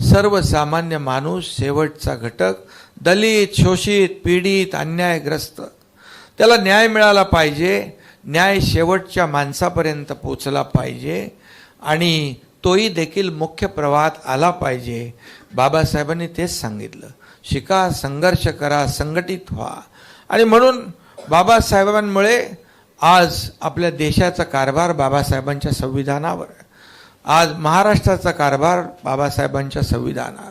सर्वसामान्य माणूस शेवटचा घटक दलित शोषित पीडित अन्यायग्रस्त. त्याला न्याय मिळाला पाहिजे न्याय शेवटच्या माणसापर्यंत पोचला पाहिजे आणि तोही देखील मुख्य प्रवाहात आला पाहिजे. बाबासाहेबांनी तेच सांगितलं. शिका संघर्ष करा संघटित व्हा. आणि म्हणून बाबासाहेबांमुळे आज आपल्या देशाचा कारभार बाबासाहेबांच्या संविधानावर आहे. आज महाराष्ट्राचा कारभार बाबासाहेबांच्या संविधानावर.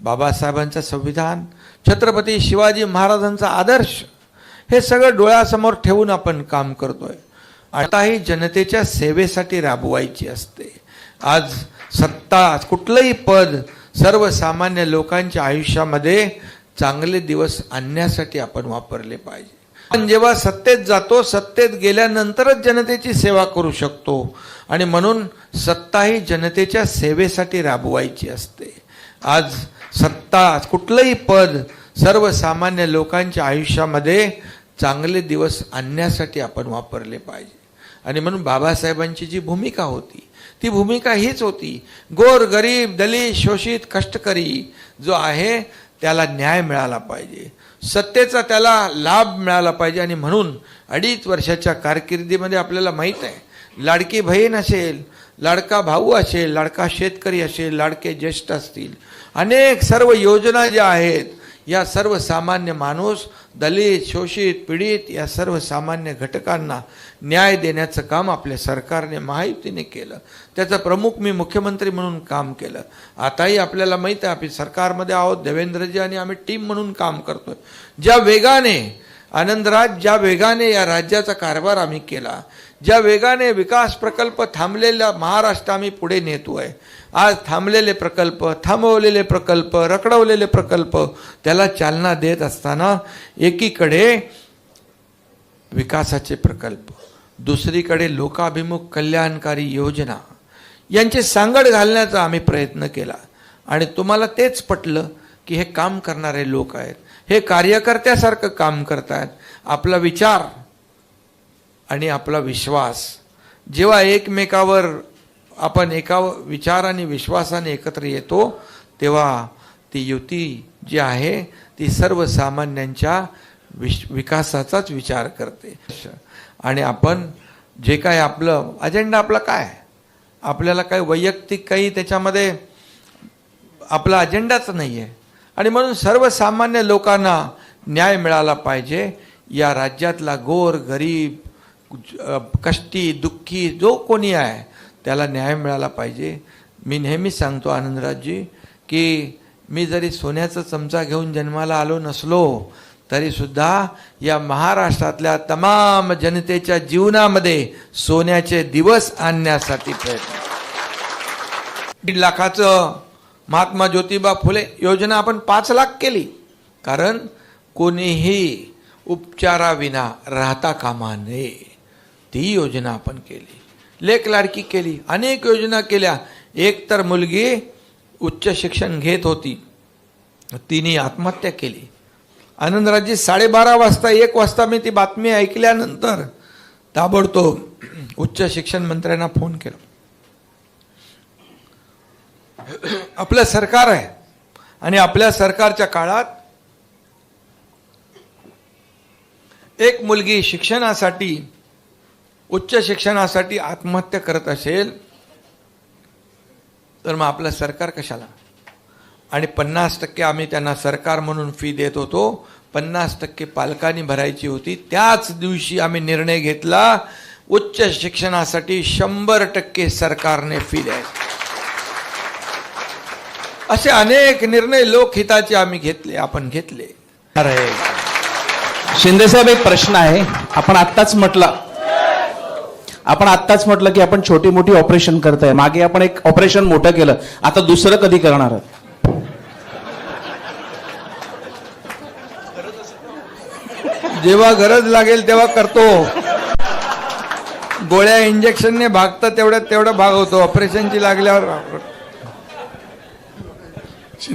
बाबासाहेबांचं संविधान छत्रपती शिवाजी महाराजांचा आदर्श हे सगळं डोळ्यासमोर ठेवून आपण काम करतोय. आताही जनतेच्या सेवेसाठी राबवायची असते. आज सत्ता कुठलंही पद सर्वसामान्य लोकांच्या आयुष्यामध्ये चांगले दिवस आणण्यासाठी आपण वापरले पाहिजे. पण जेव्हा सत्तेत जातो सत्तेत गेल्यानंतरच जनतेची सेवा करू शकतो. आणि म्हणून सत्ता ही जनतेच्या सेवेसाठी राबवायची असते. आज सत्ता कुठलंही पद सर्वसामान्य लोकांच्या आयुष्यामध्ये चांगले दिवस आणण्यासाठी आपण वापरले पाहिजे. आणि म्हणून बाबासाहेबांची जी भूमिका होती ती भूमिका हीच होती. गोर गरीब दलित शोषित कष्टकरी जो आहे त्याला न्याय मिळाला पाहिजे. सत्तेचा त्याला लाभ मिळाला पाहिजे. आणि म्हणून अडीच वर्षाच्या कारकिर्दीमध्ये आपल्याला माहीत आहे लाडकी बहीण असेल लाडका भाऊ असेल लाडका शेतकरी असेल लाडके ज्येष्ठ असतील अनेक सर्व योजना ज्या आहेत या सर्वसामान्य माणूस दलित शोषित पीडित या सर्वसामान्य घटकांना न्याय देण्याचं काम आपल्या सरकारने महायुतीने केलं. त्याचं प्रमुख मी मुख्यमंत्री म्हणून काम केलं. आताही आपल्याला माहीत आहे आपण सरकारमध्ये आहोत देवेंद्रजी आणि आम्ही टीम म्हणून काम करतोय. ज्या वेगाने आनंदराज ज्या वेगाने या राज्याचा कारभार आम्ही केला ज्या वेगाने विकास प्रकल्प थांबलेला महाराष्ट्र आम्ही पुढे नेतो आहे. आज थांबलेले प्रकल्प थांबवलेले प्रकल्प रखडवलेले प्रकल्प त्याला चालना देत असताना एकीकडे विकासाचे प्रकल्प दुसरीकडे लोकाभिमुख कल्याणकारी योजना यांची सांगड घालण्याचा आम्ही प्रयत्न केला. आणि तुम्हाला तेच पटलं की हे काम करणारे लोक आहेत. हे कार्यकर्त्यासारखं काम करतायत. आपला विचार आणि आपला विश्वास. जेव्हा एकमेकावर आपण एका विचार आणि विश्वासाने एकत्र येतो तेव्हा ती युती जी आहे ती सर्वसामान्यांच्या विश विकासाचाच विचार करते. आणि आपण जे काय आपलं अजेंडा आपला काय? आपल्याला काही वैयक्तिक काही त्याच्यामध्ये आपला अजेंडाच नाही आहे आणि म्हणून सर्वसामान्य लोकांना न्याय मिळाला पाहिजे. या राज्यातला गोर गरीब कष्टी दुःखी जो कोणी आहे त्याला न्याय मिळाला पाहिजे. मी नेहमीच सांगतो आनंदराजजी की मी जरी सोन्याचा चमचा घेऊन जन्माला आलो नसलो तरीसुद्धा या महाराष्ट्रातल्या तमाम जनतेच्या जीवनामध्ये सोन्याचे दिवस आणण्यासाठी प्रयत्न. दीड लाखाचं महात्मा ज्योतिबा फुले योजना आपण पाच लाख केली. कारण कोणीही उपचाराविना राहता कामा नये. ती योजना आपण केली. लेख लाडकी केली. अनेक योजना केल्या. एक तर मुलगी उच्च शिक्षण घेत होती. तिने आत्महत्या केली. आनंदराजी साडेबारा वाजता एक वाजता मी ती बातमी ऐकल्यानंतर ताबडतोब उच्च शिक्षण मंत्र्यांना फोन केला. आपलं सरकार आहे आणि आपल्या सरकारच्या काळात एक मुलगी शिक्षणासाठी उच्च शिक्षणासाठी आत्महत्या करत असेल तर मग आपलं सरकार कशाला? आणि पन्नास टक्के आम्ही त्यांना सरकार म्हणून फी देत होतो. पन्नास टक्के पालकांनी भरायची होती. त्याच दिवशी आम्ही निर्णय घेतला उच्च शिक्षणासाठी शंभर टक्के सरकारने फी द्यायची. असे अनेक निर्णय लोकहिताचे आम्ही घेतले आपण घेतले. अरे. शिंदे साहेब एक प्रश्न आहे. आपण आत्ताच म्हटलं आपण आत्ताच म्हटलं की आपण छोटी मोठी ऑपरेशन करताय. मागे आपण एक ऑपरेशन मोठं केलं. आता दुसरं कधी करणार जेव्हा गरज लागेल तेव्हा करतो. गोळ्या इंजेक्शनने भागतं तेवढ्या तेवढं भागवतो ऑपरेशनची लागल्यावर